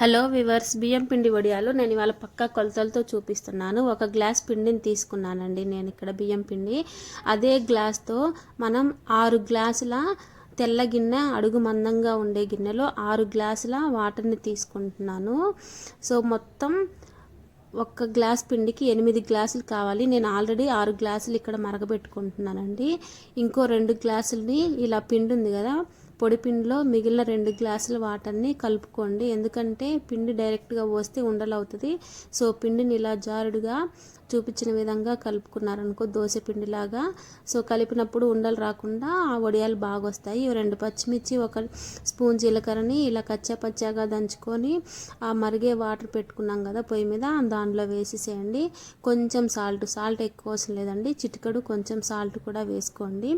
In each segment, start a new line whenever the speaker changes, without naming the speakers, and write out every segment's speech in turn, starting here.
Hello viewers బియ్యం పిండి వడియాలు నేను ఇవాళ పక్కా కొలతలతో చూపిస్తున్నాను. ఒక గ్లాస్ పిండిని తీసుకున్నానండి నేను ఇక్కడ బియ్యం పిండి. అదే గ్లాస్తో మనం ఆరు గ్లాసుల తెల్ల గిన్నె అడుగు మందంగా ఉండే గిన్నెలో ఆరు గ్లాసుల వాటర్ని తీసుకుంటున్నాను. సో మొత్తం ఒక్క గ్లాస్ పిండికి ఎనిమిది గ్లాసులు కావాలి. నేను ఆల్రెడీ ఆరు గ్లాసులు ఇక్కడ మరగబెట్టుకుంటున్నానండి. ఇంకో రెండు గ్లాసులని ఇలా పిండి ఉంది కదా పొడి పిండిలో మిగిలిన రెండు గ్లాసుల వాటర్ని కలుపుకోండి. ఎందుకంటే పిండి డైరెక్ట్గా పోస్తే ఉండలవుతుంది. సో పిండిని ఇలా జారుడుగా చూపించిన విధంగా కలుపుకున్నారనుకో దోశ పిండిలాగా. సో కలిపినప్పుడు ఉండలు రాకుండా ఆ వడియాలు బాగా వస్తాయి రెండు పచ్చిమిర్చి ఒక స్పూన్ జీలకర్రని ఇలా కచ్చా పచ్చాగా దంచుకొని ఆ మరిగే వాటర్ పెట్టుకున్నాం కదా పొయ్యి మీద దానిలో వేసేసేయండి. కొంచెం సాల్ట్ సాల్ట్ ఎక్కువ అవసరం లేదండి. చిటికడు కొంచెం సాల్ట్ కూడా వేసుకోండి.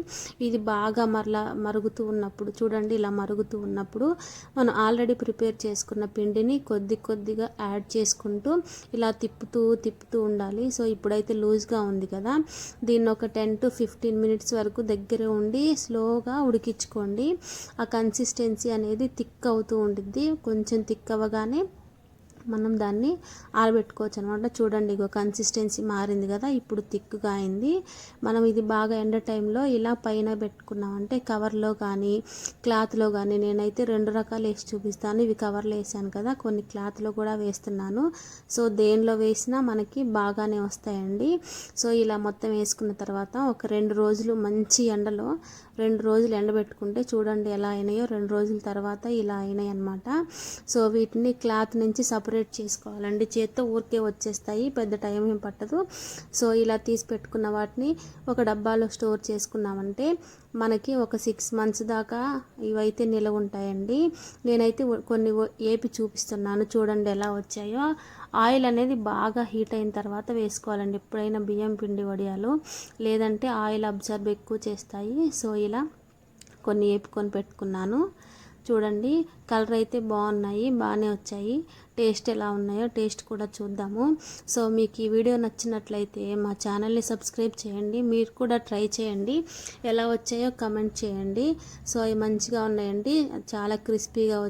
ఇది బాగా మరలా మరుగుతూ ఉన్నప్పుడు చూడండి. ఇలా మరుగుతూ ఉన్నప్పుడు మనం ఆల్రెడీ ప్రిపేర్ చేసుకున్న పిండిని కొద్ది కొద్దిగా యాడ్ చేసుకుంటూ ఇలా తిప్పుతూ తిప్పుతూ ఉండాలి. సో ఇప్పుడైతే లూజ్గా ఉంది కదా. దీన్ని ఒక టెన్ టు ఫిఫ్టీన్ మినిట్స్ వరకు దగ్గర ఉండి స్లోగా ఉడికించుకోండి. ఆ కన్సిస్టెన్సీ అనేది థిక్ అవుతూ ఉంటుంది కొంచెం థిక్ అవ్వగానే మనం దాన్ని ఆరబెట్టుకోవచ్చు అనమాట చూడండి ఇగో కన్సిస్టెన్సీ మారింది కదా ఇప్పుడు థిక్గా అయింది. మనం ఇది బాగా ఎండ టైంలో ఇలా పైన పెట్టుకున్నామంటే కవర్లో కానీ క్లాత్లో కానీ నేనైతే రెండు రకాలు వేసి చూపిస్తాను. ఇవి కవర్లో వేసాను కదా కొన్ని క్లాత్లో కూడా వేస్తున్నాను. సో దేనిలో వేసినా మనకి బాగానే వస్తాయండి. సో ఇలా మొత్తం వేసుకున్న తర్వాత ఒక రెండు రోజులు మంచి ఎండలో రెండు రోజులు ఎండబెట్టుకుంటే చూడండి ఎలా అయినాయో. రెండు రోజుల తర్వాత ఇలా అయినాయి అనమాట సో వీటిని క్లాత్ నుంచి సపరేట్ చేసుకోవాలండి. చేత్తో ఊరికే వచ్చేస్తాయి. పెద్ద టైం ఏం పట్టదు. సో ఇలా తీసి పెట్టుకున్న వాటిని ఒక డబ్బాలో స్టోర్ చేసుకున్నామంటే మనకి ఒక సిక్స్ మంత్స్ దాకా ఇవైతే నిలవ ఉంటాయండి. నేనైతే కొన్ని ఏపి చూపిస్తున్నాను. చూడండి ఎలా వచ్చాయో. ఆయిల్ అనేది బాగా హీట్ అయిన తర్వాత వేసుకోవాలండి. ఎప్పుడైనా బియ్యం పిండి వడియాలు లేదంటే ఆయిల్ అబ్జర్బ్ ఎక్కువ చేస్తాయి. సో ఇలా కొన్ని వేపుకొని పెట్టుకున్నాను. చూడండి కలర్ అయితే బాగున్నాయి బాగానే వచ్చాయి. టేస్ట్ ఎలా ఉన్నాయో టేస్ట్ కూడా చూద్దాము. సో మీకు ఈ వీడియో నచ్చినట్లయితే మా ఛానల్ని సబ్స్క్రైబ్ చేయండి మీరు కూడా ట్రై చేయండి. ఎలా వచ్చాయో కమెంట్ చేయండి. సో అవి మంచిగా ఉన్నాయండి చాలా క్రిస్పీగా